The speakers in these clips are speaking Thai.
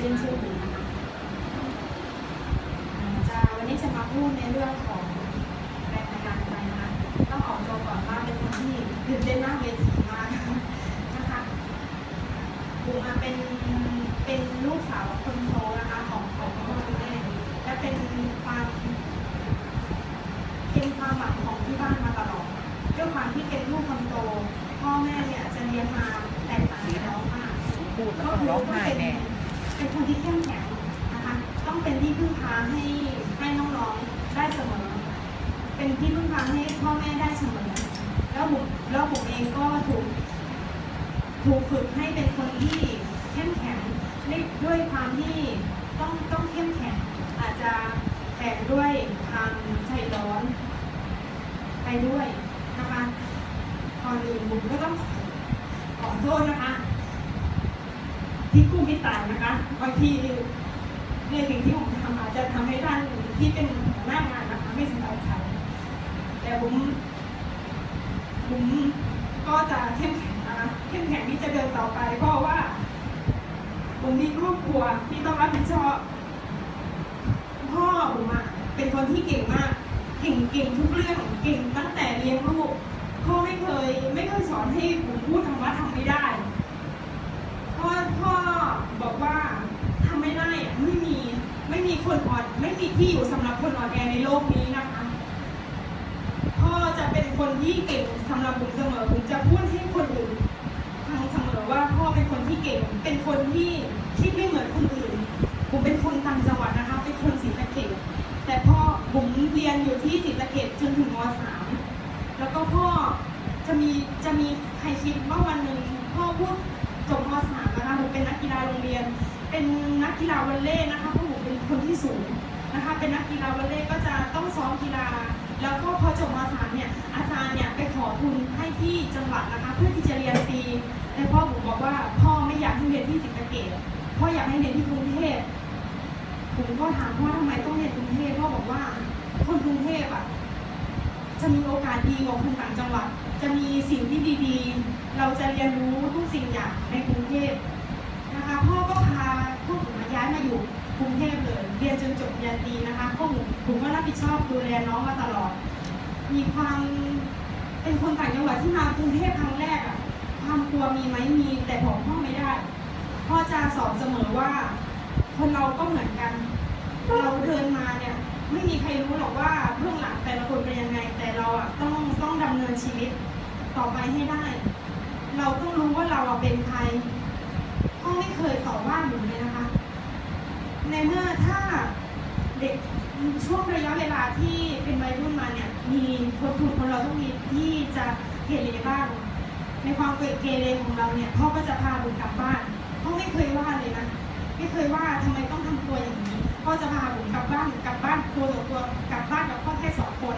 เล่นชื่อนี้นะคะจะวันนี้จะมาพูดในเรื่องของแรงบันดาลใจนะคะต้องออกตัวก่อนว่าเป็นคนที่ตื่นเต้นมากเวทีมากนะคะบุ๋มเป็นเป็นลูกสาวคนโตนะคะของของพ่อแม่และเป็นความเป็นความหวังของที่บ้านมาตลอดด้วยความที่เป็นลูกคนโตพ่อแม่เนี่ยจะเลี้ยงมาแตกต่างกันมากก็คือต้องเป็น เป็นคนที่เข้มแข็งนะคะต้องเป็นที่พึ่งพาให้ให้น้องๆได้เสมอ เป็นที่พึ่งพาให้พ่อแม่ได้เสมอ แล้วผมแล้วผมเองก็ถูกถูกฝึกให้เป็นคนที่เข้มแข็งด้วยความที่ต้องต้องเข้มแข็งอาจจะแฝงด้วยความใจร้อน ไปด้วยนะคะก่อนอื่นผมก็ต้องอขอโทษนะคะ ที่กู้ที่ตายนะคะบางทีในสิ่งที่ผมทำอาจจะทำให้ท่านที่เป็นหัวหน้างานนะคะไม่สบายใจแต่ผมผมก็จะเข้มแข็งนะคะเข้มแข็งที่จะเดินต่อไป เพราะว่า ผมมีครอบครัวที่ต้องรับผิดชอบพ่อผมอะเป็นคนที่เก่งมากเก่งเก่งทุกเรื่องเก่งตั้งแต่เลี้ยงลูกพ่อไม่เคย ไม่เคยสอนให้ผมพูดทำว่าทำไม่ได้ พ่อพ่อบอกว่าทำไม่ได้อะไม่มีไม่มี คนอ่อนไม่มีที่อยู่สำหรับคนอ่อนแอในโลกนี้นะคะพ่อจะเป็นคนที่เก่งสำหรับผมเสมอผมจะพูดให้คนอื่นฟังเสมอว่าพ่อเป็นคนที่เก่ง เป็นคนที่คิดไม่เหมือนคนอื่น ผมเป็นคนต่างจังหวัดนะคะ เป็นคนศรีสะเกษแต่พ่อผมเรียนอยู่ที่ศรีสะเกษจนถึงม .3 แล้วก็พ่อจะมีจะมีใครคิดว่าวันหนึ่งพ่อพูดจบม .3 นะคะผมเป็นนักกีฬาโรงเรียน เป็นนักกีฬาวอลเลย์นะคะ เป็นคนที่สูงนะคะเป็นนักกีฬาวอลเลย์ก็จะต้องซ้อมกีฬา แล้วก็พอจบม .3 เนี่ยอาจารย์เนี่ยไปขอทุนให้ที่จังหวัดนะคะเพื่อที่จะเรียนฟรีแต่พ่อผมบอกว่าพ่อไม่อยากให้เรียนที่ศรีสะเกษพ่ออยากให้เรียนที่กรุงเทพผมก็ถามว่าทำไมต้องเรียนกรุงเทพพ่อบอกว่าคนกรุงเทพอะจะมีโอกาสดีกว่าคนต่างจังหวัด จะมีสิ่งที่ดีๆ เราจะเรียนรู้ทุกสิ่งอย่างในกรุงเทพนะคะพ่อก็พาพวกผมย้ายมาอยู่กรุงเทพ เรียนจนจบปริญญาตรีนะคะพวกผมผมก็รับผิดชอบดูแลน้องมาตลอด มีความเป็นคนต่างจังหวัดที่มากรุงเทพครั้งแรกอะความกลัวมีไหมมีแต่บอกพ่อไม่ได้พ่อจะสอนเสมอว่า คนเราก็เหมือนกัน เราเดินมาเนี่ยไม่มีใครรู้หรอกว่าเบื้องหลังแต่ละคนเป็นยังไง แต่เราอะต้องต้องดำเนินชีวิตต่อไปให้ได้ เราต้องรู้ว่าเราอะเป็นใครพ่อไม่เคยตอว่าหนูเลยนะคะ ในเมื่อถ้าเด็กช่วงระยะเวลาที่เป็นวัยรุ่นมาเนี่ย มีคนทุนคนเราต้องมีที่จะเกเรบ้าง ในความเกเรของเราเนี่ยพ่อก็จะพาบุญกลับบ้านพ่อไม่เคยว่าเลยนะไม่เคยว่าทำไมต้องทำตัวอย่างนี้พ่อจะพาผมกลับบ้านกลับบ้านตัวต่อตัวกลับบ้านกับพ่อแค่สองคน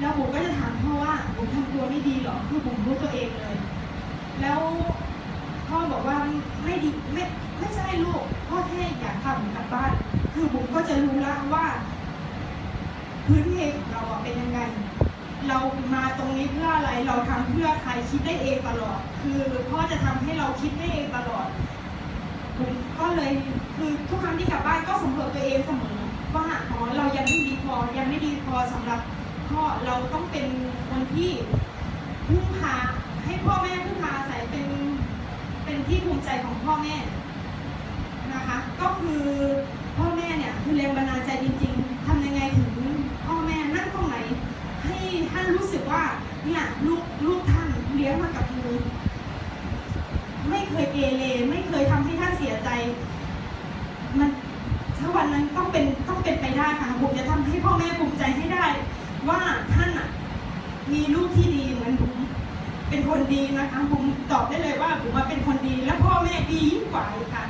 แล้วผมก็จะถามพ่อว่าผมทำตัวไม่ดีเหรอคือผมรู้ตัวเองเลย บอกว่าไม่ดีไม่ไม่ใช่ลูกพ่อแค่อยากพาผมกลับบ้าน คือผมก็จะรู้แล้วว่า พื้นเพของเราอะเป็นยังไง เรามาตรงนี้เพื่ออะไรเราทำเพื่อใครคิดได้เองตลอด คือพ่อจะทำให้เราคิดได้เองตลอดผมก็เลยคือทุกครั้งที่กลับบ้านก็สำรวจตัวเองเสมอว่าอ๋อเรายังไม่ดีพอยังไม่ดีพอสำหรับพ่อเราต้องเป็นคนที่พึ่งพาให้พ่อแม่พึ่งพาอาศัยเป็น เป็นที่ภูมิใจของพ่อแม่นะคะ ก็คือพ่อแม่เนี่ยคือแรงบันดาลใจจริง ๆทำยังไงถึงพ่อแม่นั่งตรงไหน ให้ท่านรู้สึกว่าเนี่ยลูกลูกท่านเลี้ยงมากับมือไม่เคยเกเรไม่เคยทำให้ท่านเสียใจ มันถ้าวันนั้นต้องเป็นต้องเป็นไปได้ค่ะผมจะทำให้พ่อแม่ภูมิใจให้ได้ ว่าท่านอะ มีลูกที่ดีเหมือนผม เป็นคนดีนะคะผมตอบได้เลยว่าผมว่าเป็นคนดี และพ่อแม่ดียิ่งกว่าค่ะ